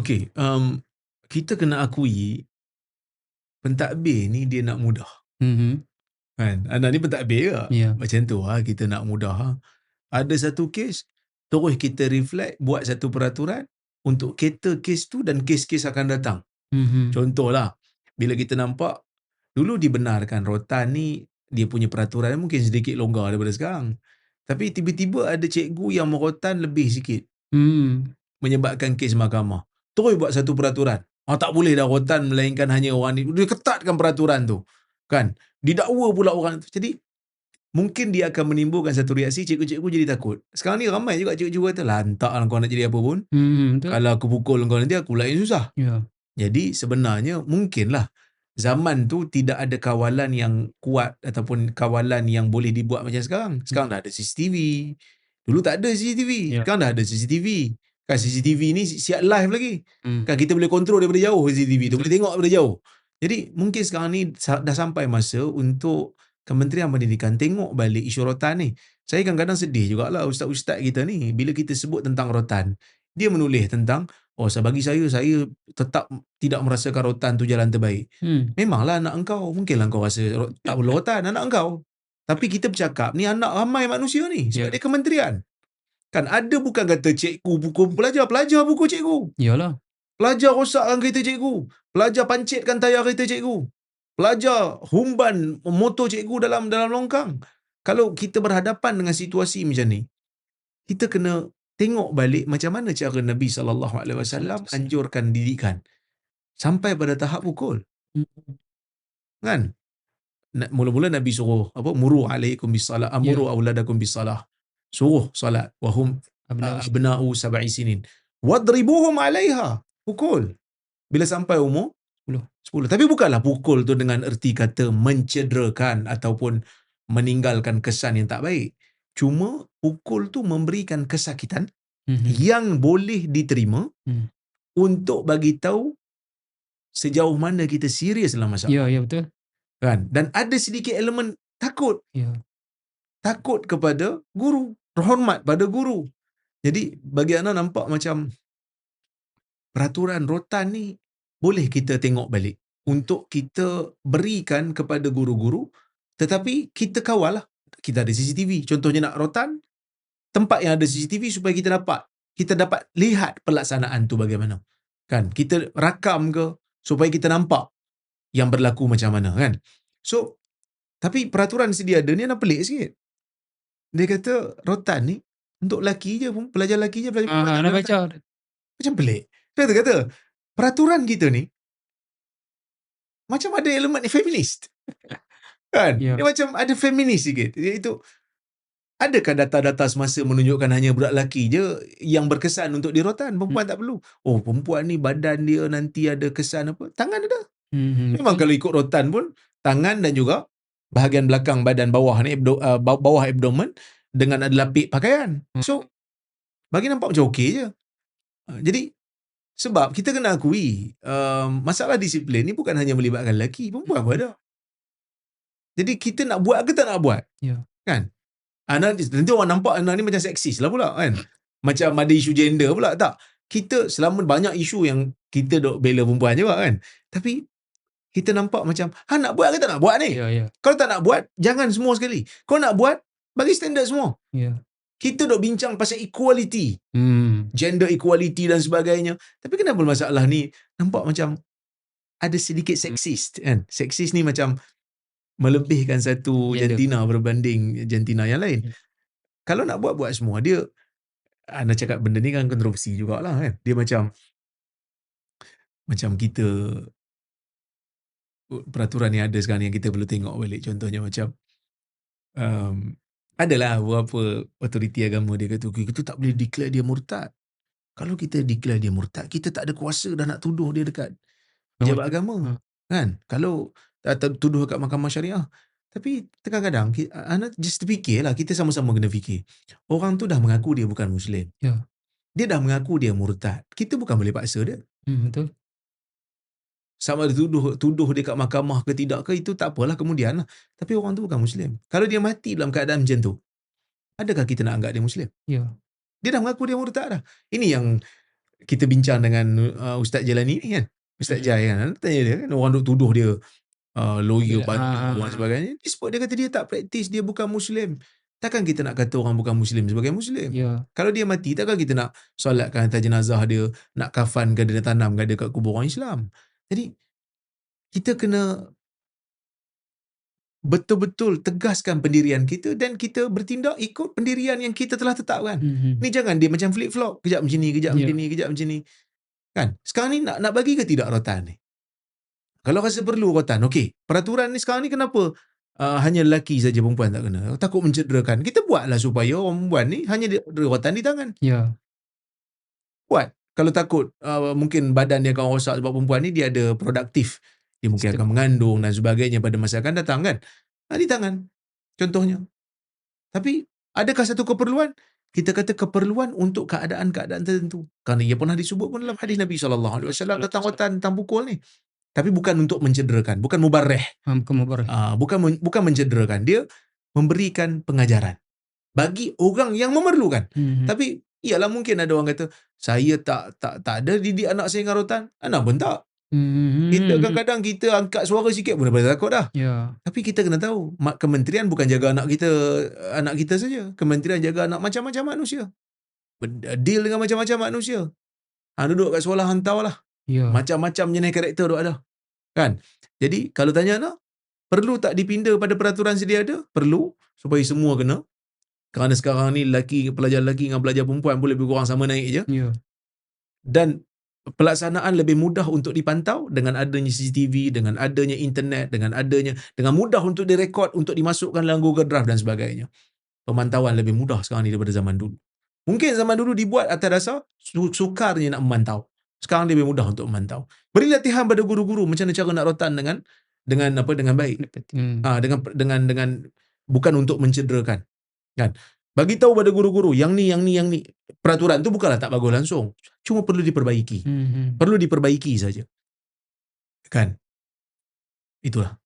Okey, um, kita kena akui pentadbir ni dia nak mudah. Mhm. Kan? Anak ni pentadbir juga. Ya. Macam tu lah kita nak mudah. Ha. Ada satu kes, terus kita reflect buat satu peraturan untuk cater kes tu dan kes-kes akan datang. Mhm. Contohlah, bila kita nampak dulu dibenarkan rotan ni dia punya peraturan mungkin sedikit longgar daripada sekarang. Tapi tiba-tiba ada cikgu yang merotan lebih sikit Hmm. menyebabkan kes mahkamah. Terus buat satu peraturan. Ah tak boleh dah rotan melainkan hanya orang ni. Dia ketatkan peraturan tu. Kan? Didakwa pula orang tu. Jadi mungkin dia akan menimbulkan satu reaksi cikgu-cikgu jadi takut. Sekarang ni ramai juga cikgu-cikgu kata lantak lah kau nak jadi apa pun. Hmm, betul. Kalau aku pukul kau nanti aku yang susah. Ya. Jadi sebenarnya mungkinlah zaman tu tidak ada kawalan yang kuat ataupun kawalan yang boleh dibuat macam sekarang. Sekarang dah ada CCTV. Dulu tak ada CCTV. Ya. Sekarang dah ada CCTV. Kan CCTV ni si- siap live lagi. Hmm. Kan kita boleh kontrol daripada jauh CCTV tu. Boleh tengok daripada jauh. Jadi mungkin sekarang ni dah sampai masa untuk Kementerian Pendidikan tengok balik isu rotan ni. Saya kadang-kadang sedih jugalah ustaz-ustaz kita ni bila kita sebut tentang rotan. Dia menulis tentang oh bagi saya saya tetap tidak merasakan rotan tu jalan terbaik. Hmm. Memanglah anak engkau mungkinlah engkau rasa tak perlu rotan anak engkau. Tapi kita bercakap ni anak ramai manusia ni sebab Ya. dia kementerian. Kan ada bukan kata cikgu buku pelajar, pelajar buku cikgu. Yalah. Pelajar rosakkan kereta cikgu. Pelajar pancitkan tayar kereta cikgu. Pelajar humban motor cikgu dalam dalam longkang. Kalau kita berhadapan dengan situasi macam ni, kita kena tengok balik macam mana cara Nabi sallallahu alaihi wasallam anjurkan didikan sampai pada tahap pukul. Kan? Mula-mula Nabi suruh apa muru alaikum bisalah amuru Ya. auladakum bisalah. Suruh solat wahum Abna abna'u sab'i sinin. Wadribuhum 'alaiha. Pukul. Bila sampai umur 10. 10. Tapi bukanlah pukul tu dengan erti kata mencederakan ataupun meninggalkan kesan yang tak baik. Cuma pukul tu memberikan kesakitan Mhm. yang boleh diterima Hmm. untuk bagi tahu sejauh mana kita serius dalam masalah. Ya, ya betul. Kan? Dan ada sedikit elemen takut. Ya. Takut kepada guru. Hormat pada guru. Jadi bagi Ana nampak macam peraturan rotan ni boleh kita tengok balik untuk kita berikan kepada guru-guru tetapi kita kawal lah. Kita ada CCTV. Contohnya nak rotan, tempat yang ada CCTV supaya kita dapat kita dapat lihat pelaksanaan tu bagaimana. Kan? Kita rakam ke supaya kita nampak yang berlaku macam mana kan. So tapi peraturan sedia ada ni nak pelik sikit. Dia kata rotan ni untuk lelaki je, pelajar lelaki je, pelajar perempuan Ah, tak nak boleh baca. Macam pelik. Dia kata, kata peraturan kita ni macam ada elemen feminis. kan? Ya. Dia macam ada feminis sikit. Iaitu adakah data-data semasa menunjukkan hanya budak lelaki je yang berkesan untuk dirotan? Perempuan tak perlu. Oh, perempuan ni badan dia nanti ada kesan apa? Tangan ada. Mhm. Memang kalau ikut rotan pun tangan dan juga bahagian belakang badan bawah ni abdo, uh, bawah abdomen dengan ada lapik pakaian. Hmm. So bagi nampak macam okey je. Uh, jadi sebab kita kena akui um, masalah disiplin ni bukan hanya melibatkan lelaki, perempuan pun ada. Jadi kita nak buat ke tak nak buat? Ya. Kan? Ah, nanti, nanti orang nampak anak ni macam seksis lah pula kan. Macam ada isu gender pula. Tak. Kita selama banyak isu yang kita dok bela perempuan juga kan. Tapi kita nampak macam, ha nak buat ke tak nak buat ni? Ya, ya. Kalau tak nak buat, jangan semua sekali. Kau nak buat, bagi standard semua. Ya. Kita dok bincang pasal equality, Hmm. gender equality dan sebagainya. Tapi kenapa masalah ni nampak macam ada sedikit seksis kan? Seksis ni macam melebihkan satu Gender. jantina berbanding jantina yang lain. Ya. Kalau nak buat buat semua dia anda cakap benda ni kan kontroversi jugalah kan. Dia macam macam kita peraturan yang ada sekarang yang kita perlu tengok balik contohnya macam um, adalah beberapa otoriti agama dia kata okay, kita tak boleh declare dia murtad. Kalau kita declare dia murtad, kita tak ada kuasa dah nak tuduh dia dekat pejabat agama. Ha. Kan? Kalau tuduh dekat mahkamah syariah. Tapi kadang-kadang anda just terfikirlah kita sama-sama kena fikir. Orang tu dah mengaku dia bukan muslim. Ya. Dia dah mengaku dia murtad. Kita bukan boleh paksa dia. Hmm, betul. Sama ada tuduh tuduh dia kat mahkamah ke tidak ke itu tak apalah kemudian lah. Tapi orang tu bukan muslim. Kalau dia mati dalam keadaan macam tu, adakah kita nak anggap dia muslim? Ya. Dia dah mengaku dia murtad dah. Ini yang kita bincang dengan uh, Ustaz Jalani ni kan. Ustaz. Jai kan. Tanya dia kan orang duk tuduh dia uh, lawyer banyak Ah, ah, dan ah. sebagainya. Dia sebut dia kata dia tak praktis, dia bukan muslim. Takkan kita nak kata orang bukan muslim sebagai muslim? Ya. Kalau dia mati, takkan kita nak solatkan atas jenazah dia, nak kafankan dia, tanamkan dia kat kubur orang Islam. Jadi, kita kena betul-betul tegaskan pendirian kita dan kita bertindak ikut pendirian yang kita telah tetapkan. Mhm. Ni jangan dia macam flip-flop. Kejap macam ni, kejap Ya. macam ni, kejap macam ni. Kan? Sekarang ni nak nak bagi ke tidak rotan ni? Kalau rasa perlu rotan, okey. Peraturan ni sekarang ni kenapa uh, hanya lelaki saja perempuan tak kena? Takut mencederakan. Kita buatlah supaya orang perempuan ni hanya rotan di tangan. Ya. Buat. Kalau takut uh, mungkin badan dia akan rosak sebab perempuan ni dia ada produktif. Dia mungkin akan mengandung dan sebagainya pada masa akan datang kan. Ha, di tangan. Contohnya. Tapi adakah satu keperluan? Kita kata keperluan untuk keadaan-keadaan tertentu. Kerana ia pernah disebut pun dalam hadis Nabi SAW tentang rotan, tentang pukul ni. Tapi bukan untuk mencederakan. Bukan mubarreh. Ha, bukan mubarak. Uh, bukan bukan mencederakan. Dia memberikan pengajaran. Bagi orang yang memerlukan. Mhm. Tapi iyalah mungkin ada orang kata saya tak tak tak ada didik anak saya dengan rotan. Anak pun tak. Mhm. Kita kadang-kadang kita angkat suara sikit pun dah pada takut dah. Ya. Tapi kita kena tahu, mak kementerian bukan jaga anak kita anak kita saja. Kementerian jaga anak macam-macam manusia. Deal dengan macam-macam manusia. Ha, duduk kat sekolah hantar lah. Ya. Macam-macam jenis karakter duk ada. Kan? Jadi kalau tanya anak, perlu tak dipinda pada peraturan sedia ada? Perlu supaya semua kena. Kerana sekarang ni lelaki, pelajar lelaki dengan pelajar perempuan boleh lebih kurang sama naik je. Ya. Dan pelaksanaan lebih mudah untuk dipantau dengan adanya CCTV, dengan adanya internet, dengan adanya dengan mudah untuk direkod, untuk dimasukkan dalam Google Drive dan sebagainya. Pemantauan lebih mudah sekarang ni daripada zaman dulu. Mungkin zaman dulu dibuat atas dasar su- sukarnya nak memantau. Sekarang lebih mudah untuk memantau. Beri latihan pada guru-guru macam mana cara nak rotan dengan dengan apa dengan baik. Hmm. Ah dengan dengan dengan bukan untuk mencederakan. Kan? Bagi tahu pada guru-guru yang ni yang ni yang ni peraturan tu bukanlah tak bagus langsung. Cuma perlu diperbaiki. Mhm. Perlu diperbaiki saja. Kan? Itulah.